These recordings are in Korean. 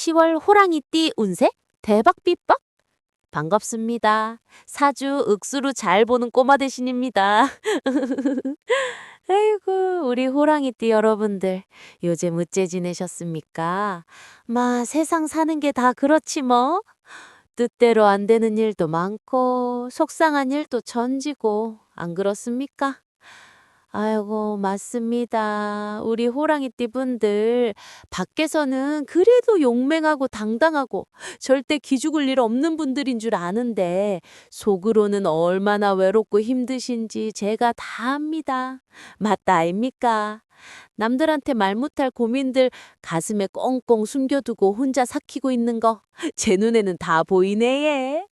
10월 호랑이띠 운세 대박 비법 반갑습니다. 사주 윽수로 잘 보는 꼬마 대신입니다. 아이고 우리 호랑이띠 여러분들 요즘 어째 지내셨습니까? 마 세상 사는 게 다 그렇지 뭐. 뜻대로 안 되는 일도 많고 속상한 일도 전지고 안 그렇습니까? 아이고, 맞습니다. 우리 호랑이띠 분들, 밖에서는 그래도 용맹하고 당당하고 절대 기죽을 일 없는 분들인 줄 아는데, 속으로는 얼마나 외롭고 힘드신지 제가 다 압니다. 맞다, 아닙니까? 남들한테 말 못할 고민들 가슴에 꽁꽁 숨겨두고 혼자 삭히고 있는 거, 제 눈에는 다 보이네, 예.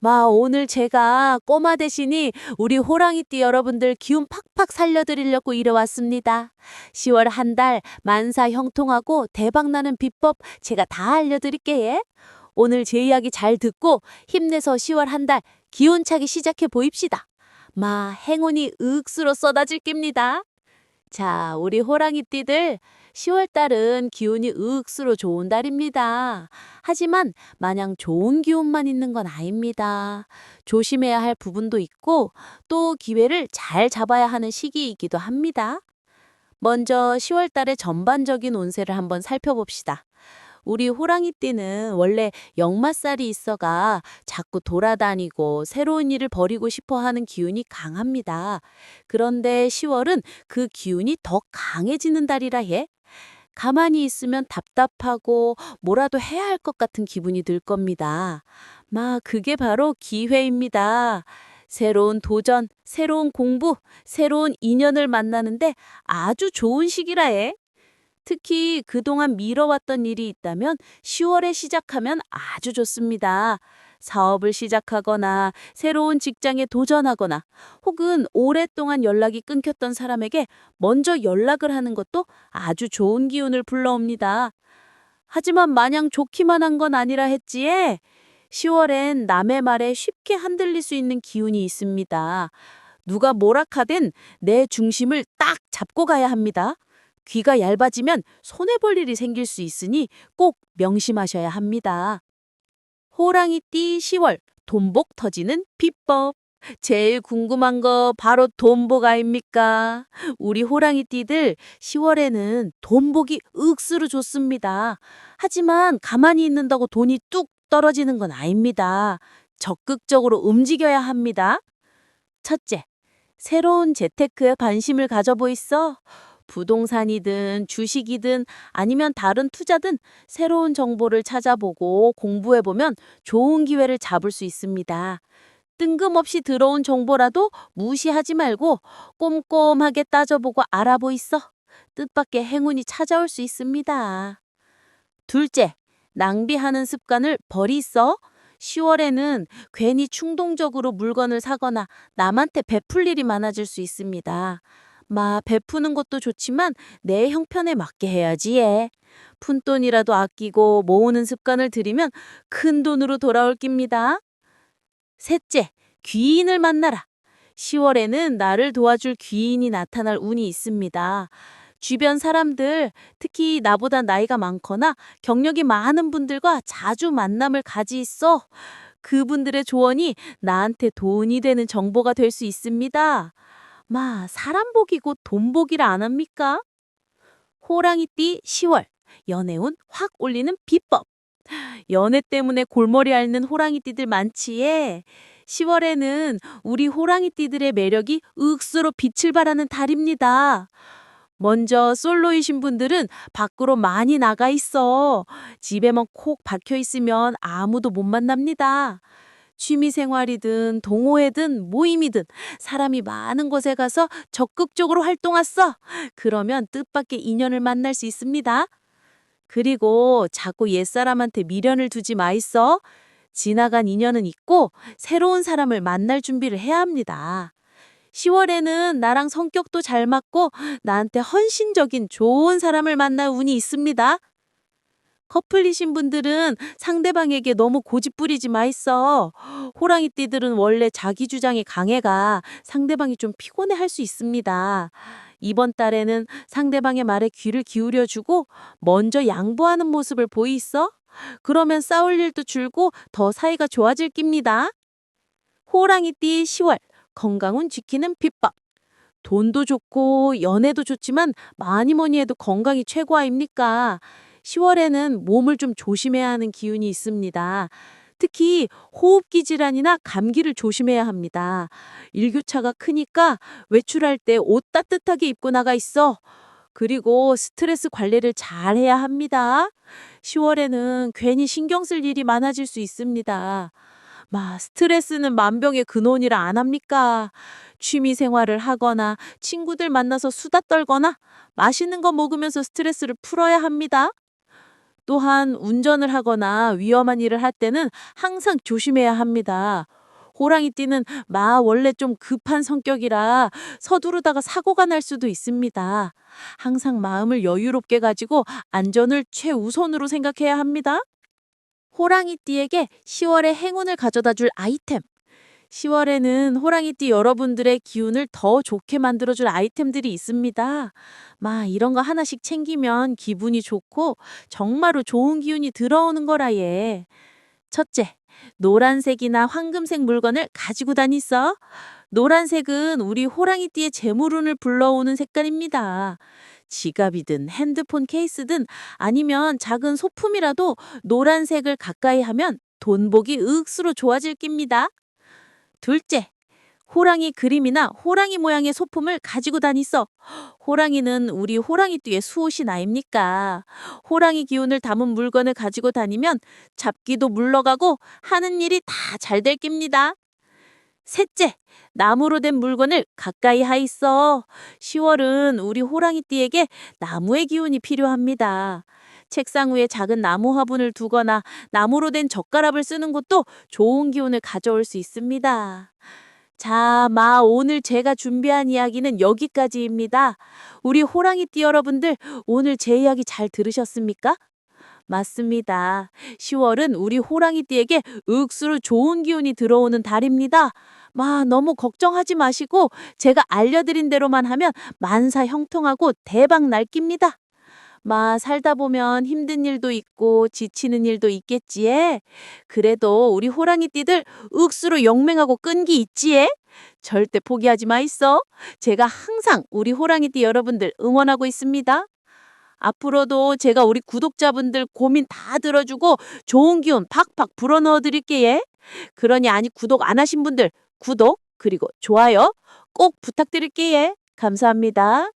마, 오늘 제가 꼬마 대신이 우리 호랑이띠 여러분들 기운 팍팍 살려드리려고 이래왔습니다. 10월 한 달 만사 형통하고 대박나는 비법 제가 다 알려드릴게요. 오늘 제 이야기 잘 듣고 힘내서 10월 한 달 기운차게 시작해 보입시다. 마, 행운이 윽수로 쏟아질 깁니다. 자, 우리 호랑이띠들 10월 달은 기운이 윽수로 좋은 달입니다. 하지만 마냥 좋은 기운만 있는 건 아닙니다. 조심해야 할 부분도 있고 또 기회를 잘 잡아야 하는 시기이기도 합니다. 먼저 10월 달의 전반적인 운세를 한번 살펴봅시다. 우리 호랑이띠는 원래 역마살이 있어가 자꾸 돌아다니고 새로운 일을 벌이고 싶어 하는 기운이 강합니다. 그런데 10월은 그 기운이 더 강해지는 달이라 해. 가만히 있으면 답답하고 뭐라도 해야 할 것 같은 기분이 들 겁니다. 마, 그게 바로 기회입니다. 새로운 도전, 새로운 공부, 새로운 인연을 만나는데 아주 좋은 시기라 해. 특히 그동안 미뤄왔던 일이 있다면 10월에 시작하면 아주 좋습니다. 사업을 시작하거나 새로운 직장에 도전하거나 혹은 오랫동안 연락이 끊겼던 사람에게 먼저 연락을 하는 것도 아주 좋은 기운을 불러옵니다. 하지만 마냥 좋기만 한 건 아니라 했지에 10월엔 남의 말에 쉽게 흔들릴 수 있는 기운이 있습니다. 누가 뭐라 하든 내 중심을 딱 잡고 가야 합니다. 귀가 얇아지면 손해볼 일이 생길 수 있으니 꼭 명심하셔야 합니다. 호랑이띠 10월 돈복 터지는 비법. 제일 궁금한 거 바로 돈복 아닙니까? 우리 호랑이띠들 10월에는 돈복이 억수로 좋습니다. 하지만 가만히 있는다고 돈이 뚝 떨어지는 건 아닙니다. 적극적으로 움직여야 합니다. 첫째, 새로운 재테크에 관심을 가져보있어. 부동산이든 주식이든 아니면 다른 투자든 새로운 정보를 찾아보고 공부해보면 좋은 기회를 잡을 수 있습니다. 뜬금없이 들어온 정보라도 무시하지 말고 꼼꼼하게 따져보고 알아보 있어. 뜻밖의 행운이 찾아올 수 있습니다. 둘째, 낭비하는 습관을 버리 써. 10월에는 괜히 충동적으로 물건을 사거나 남한테 베풀 일이 많아질 수 있습니다. 마, 베푸는 것도 좋지만 내 형편에 맞게 해야지, 예. 푼돈이라도 아끼고 모으는 습관을 들이면 큰 돈으로 돌아올 깁니다. 셋째, 귀인을 만나라. 10월에는 나를 도와줄 귀인이 나타날 운이 있습니다. 주변 사람들, 특히 나보다 나이가 많거나 경력이 많은 분들과 자주 만남을 가지 있어. 그분들의 조언이 나한테 돈이 되는 정보가 될 수 있습니다. 마, 사람 복이고 돈 복이라 안 합니까? 호랑이띠 10월, 연애운 확 올리는 비법. 연애 때문에 골머리 앓는 호랑이띠들 많지에 10월에는 우리 호랑이띠들의 매력이 윽수로 빛을 발하는 달입니다. 먼저 솔로이신 분들은 밖으로 많이 나가 있어. 집에만 콕 박혀 있으면 아무도 못 만납니다. 취미 생활이든 동호회든 모임이든 사람이 많은 곳에 가서 적극적으로 활동했어. 그러면 뜻밖의 인연을 만날 수 있습니다. 그리고 자꾸 옛사람한테 미련을 두지 마 있어. 지나간 인연은 있고 새로운 사람을 만날 준비를 해야 합니다. 10월에는 나랑 성격도 잘 맞고 나한테 헌신적인 좋은 사람을 만날 운이 있습니다. 커플이신 분들은 상대방에게 너무 고집 부리지 마 있어. 호랑이 띠들은 원래 자기 주장이 강해가 상대방이 좀 피곤해 할 수 있습니다. 이번 달에는 상대방의 말에 귀를 기울여 주고 먼저 양보하는 모습을 보이 있어? 그러면 싸울 일도 줄고 더 사이가 좋아질 깁니다. 호랑이 띠 10월 건강운 지키는 비법. 돈도 좋고 연애도 좋지만 많이 뭐니 해도 건강이 최고 아닙니까? 10월에는 몸을 좀 조심해야 하는 기운이 있습니다. 특히 호흡기 질환이나 감기를 조심해야 합니다. 일교차가 크니까 외출할 때 옷 따뜻하게 입고 나가 있어. 그리고 스트레스 관리를 잘 해야 합니다. 10월에는 괜히 신경 쓸 일이 많아질 수 있습니다. 마, 스트레스는 만병의 근원이라 안 합니까? 취미 생활을 하거나 친구들 만나서 수다 떨거나 맛있는 거 먹으면서 스트레스를 풀어야 합니다. 또한 운전을 하거나 위험한 일을 할 때는 항상 조심해야 합니다. 호랑이띠는 마 원래 좀 급한 성격이라 서두르다가 사고가 날 수도 있습니다. 항상 마음을 여유롭게 가지고 안전을 최우선으로 생각해야 합니다. 호랑이띠에게 10월에 행운을 가져다 줄 아이템. 10월에는 호랑이띠 여러분들의 기운을 더 좋게 만들어줄 아이템들이 있습니다. 마, 이런 거 하나씩 챙기면 기분이 좋고 정말로 좋은 기운이 들어오는 거라 예. 첫째, 노란색이나 황금색 물건을 가지고 다니서. 노란색은 우리 호랑이띠의 재물운을 불러오는 색깔입니다. 지갑이든 핸드폰 케이스든 아니면 작은 소품이라도 노란색을 가까이 하면 돈복이 억수로 좋아질 깁니다. 둘째, 호랑이 그림이나 호랑이 모양의 소품을 가지고 다니서. 호랑이는 우리 호랑이띠의 수호신 아닙니까? 호랑이 기운을 담은 물건을 가지고 다니면 잡기도 물러가고 하는 일이 다 잘 될 깁니다. 셋째, 나무로 된 물건을 가까이 하있어. 10월은 우리 호랑이띠에게 나무의 기운이 필요합니다. 책상 위에 작은 나무 화분을 두거나 나무로 된 젓가락을 쓰는 것도 좋은 기운을 가져올 수 있습니다. 자, 마, 오늘 제가 준비한 이야기는 여기까지입니다. 우리 호랑이띠 여러분들, 오늘 제 이야기 잘 들으셨습니까? 맞습니다. 10월은 우리 호랑이띠에게 억수로 좋은 기운이 들어오는 달입니다. 마, 너무 걱정하지 마시고 제가 알려드린 대로만 하면 만사 형통하고 대박 날 깁니다. 마, 살다 보면 힘든 일도 있고 지치는 일도 있겠지에. 그래도 우리 호랑이띠들 억수로 용맹하고 끈기 있지에. 절대 포기하지 마 있어. 제가 항상 우리 호랑이띠 여러분들 응원하고 있습니다. 앞으로도 제가 우리 구독자분들 고민 다 들어주고 좋은 기운 팍팍 불어넣어 드릴게요. 그러니 아니 구독 안 하신 분들 구독 그리고 좋아요 꼭 부탁드릴게요. 감사합니다.